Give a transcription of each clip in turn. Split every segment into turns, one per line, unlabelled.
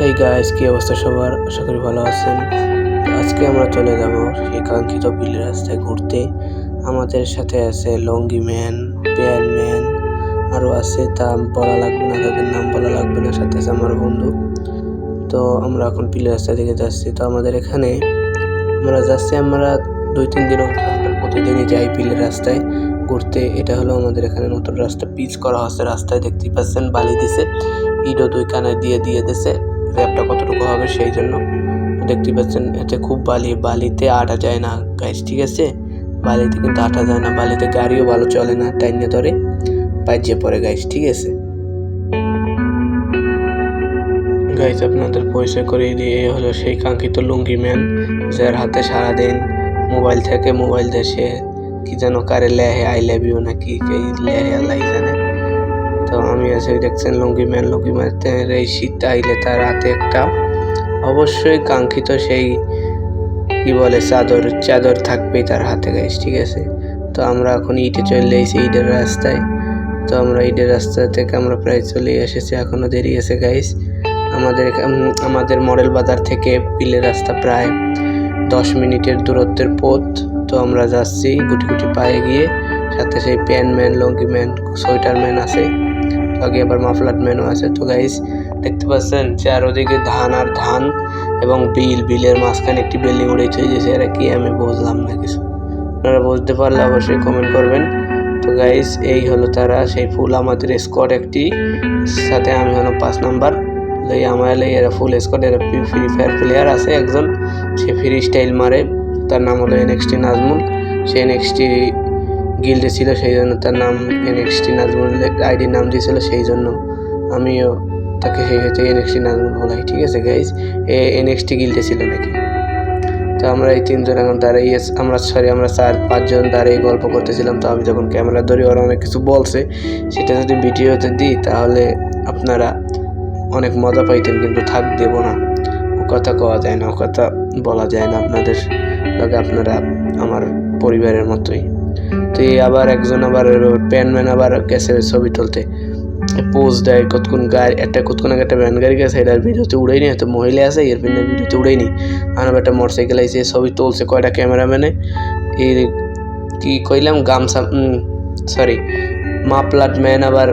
Hey guys কি অবস্থা সবার? আশা করি ভালো আছেন। আজকে আমরা চলে যাব সেই কাঙ্ক্ষিত বিলের রাস্তায় ঘুরতে। আমাদের সাথে আছে লঙ্গি ম্যান পেয়ার ম্যান আরও আছে তা বলা লাগবে না, তাদের নাম বলা লাগবে না, সাথে আছে আমার বন্ধু। তো আমরা এখন পিলের রাস্তা থেকে যাচ্ছি। তো আমাদের এখানে আমরা যাচ্ছি, আমরা দুই তিন দিন প্রতিদিনই যাই পিলের রাস্তায় ঘুরতে। এটা হলো আমাদের এখানে নতুন রাস্তা। পিচ করা হচ্ছে রাস্তায়, দেখতেই পাচ্ছেন, বালি দিছে। ইটও দুই কানে দিয়ে দিয়ে দিছে। র্যাপটা কতটুকু হবে সেই জন্য। দেখতেই পাচ্ছেন, এতে খুব বালি, বালিতে আটা যায় না গাইস ঠিক আছে? বালিতে কিন্তু আটা যায় না, বালিতে গাড়িও ভালো চলে না, টাইনে ধরে বাজিয়ে পড়ে গাইস ঠিক আছে? গাইস আপনাদের পরিচয় করিয়ে দিয়ে হলো সেই কাঙ্ক্ষিত লুঙ্গি ম্যান যার হাতে সারাদিন মোবাইল থেকে মোবাইল দেশে কি যেন কারে লেহে আই লাভ ইউ নাকি কে লেহে আল্লাহ জানে। তো আমি আছি দেখছেন লুঙ্গি ম্যান, লুঙ্গি ম্যানের এই শীতটা আইলে তার হাতে একটা অবশ্যই কাঙ্ক্ষিত সেই, কি বলে, চাদর চাদর থাকবেই তার হাতে গাইস ঠিক আছে? তো আমরা এখন ইটে চলে এসেছি ইটের রাস্তায়। তো আমরা ইটের রাস্তা থেকে আমরা প্রায় চলে এসেছি এখনও দেরি আছে গাইস আমাদের আমাদের মডেল বাজার থেকে পিলের রাস্তা প্রায় দশ মিনিটের দূরত্বের পথ। তো আমরা যাচ্ছি গুটি গুটি পায়ে গিয়ে, সাথে সেই pan man, lungi man, sweater man আছে। লগে আবার মাফলার ম্যানও আছে। তো গাইস দেখতে পাচ্ছেন চারোদিকে ধান আর ধান এবং বিল, বিলের মাঝখানে একটি বিল্ডিং উড়ে চলে গেছে এরা কি আমি বুঝলাম না কিছু। আপনারা বুঝতে পারলে অবশ্যই কমেন্ট করবেন। তো গাইস এই হলো তারা, সেই ফুল আমাদের স্কোয়াড একটি। সাথে আমি হলাম পাঁচ নাম্বার। লই আমার এরা ফুল স্কোয়াড এরা ফ্রি ফায়ার প্লেয়ার আছে একজন। সে ফ্রি স্টাইল মারে। তার নাম হলো এনএক্সটি নাজমুল সে এনএক্সটি গিল্ডে ছিল সেই জন্য তার নাম এনএক্সটি নাজমুল আইডির নাম দিয়েছিল সেই জন্য আমিও তাকে সেই হচ্ছে এনএক্সটি নাজমুল বলাই, ঠিক আছে গাইজ এ এনএক্সটি গিল্ডে ছিল নাকি? তো আমরা এই তিনজন এখন দাঁড়িয়ে আমরা সরি আমরা চার পাঁচজন দাঁড়িয়ে গল্প করতেছিলাম, তো আমি যখন ক্যামেরা ধরি ওরা অনেক কিছু বলছে। সেটা যদি ভিডিওতে দিই, তাহলে আপনারা অনেক মজা পাইতেন, কিন্তু থাক, দেব না। ও কথা কওয়া যায় না, ও কথা বলা যায় না আপনাদের। লগে আপনারা আমার পরিবারের মতোই। তো আবার একজন আবার প্যানম্যান আবার গেছে ছবি তুলতে। পোজ দেয়, কতক্ষণ গাড়ি, একটা কতক্ষণ আগে একটা ভ্যান গাড়ি গেছে, এটার ভিডিওতে উড়াই নি, হয়তো মহিলা আছে, এর ভিন্ন ভিডিওতে উড়াই নি। আর একটা মোটর সাইকেল আইসে ছবি তুলছে কয়টা ক্যামেরাম্যানে এই কি কইলাম, গামছা সরি মাপলাট ম্যান আবার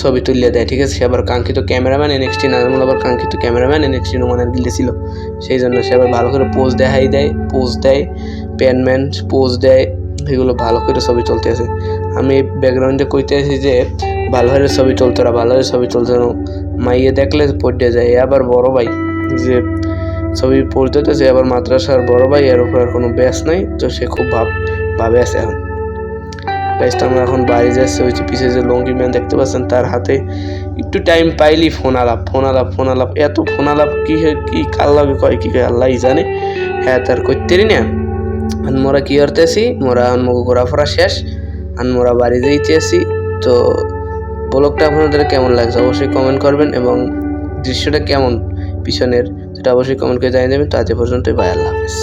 ছবি তুলে দেয়, ঠিক আছে? সে আবার কাঙ্ক্ষিত ক্যামেরাম্যান এনএক্সটি নাজমুল আবার কাঙ্ক্ষিত ক্যামেরাম্যান এনএক্সটি নোমানের গিল্ডে ছিল। সেই জন্য সে আবার ভালো করে পোজ দেখাই দেয় পোজ দেয় প্যানম্যান পোজ দেয় এগুলো ভালো করে ছবি তুলতে আছে। আমি ব্যাকগ্রাউন্ডে কইতে আছি যে, ভালো করে ছবি তুলতোরা ভালো করে ছবি তুলতে মাইয়ে দেখলে পড়তে যায় আবার বড় ভাই। যে ছবি পড়তে সে আবার মাদ্রাসার বড় ভাই, এর উপর আর কোনো ব্যাস নাই, তো সে খুব ভাব, ভাবে আছে এখন। গাইজটা আমরা এখন বাড়ি যাচ্ছি, ওই যে পিছিয়ে যে লঙ্গি ম্যান দেখতে পাচ্ছেন, তার হাতে একটু টাইম পাইলি ফোন আলাপ ফোন আলাপ ফোন আলাপ। এত ফোন আলাপ, কী কী কি কার লাগে কয়, কী আল্লাহ জানে। হ্যাঁ তার করতেরি না। আর মোরা কি করতেছি? মোরা মুখ ঘোরাফেরা শেষ আর মোরা বাড়ি যাইতেছি তো ব্লগটা আপনাদের কেমন লাগছে অবশ্যই কমেন্ট করবেন এবং দৃশ্যটা কেমন পিছনের সেটা অবশ্যই কমেন্ট করে জানিয়ে দেবেন। তো আজ পর্যন্তই বাই আল্লাহ হাফেজ।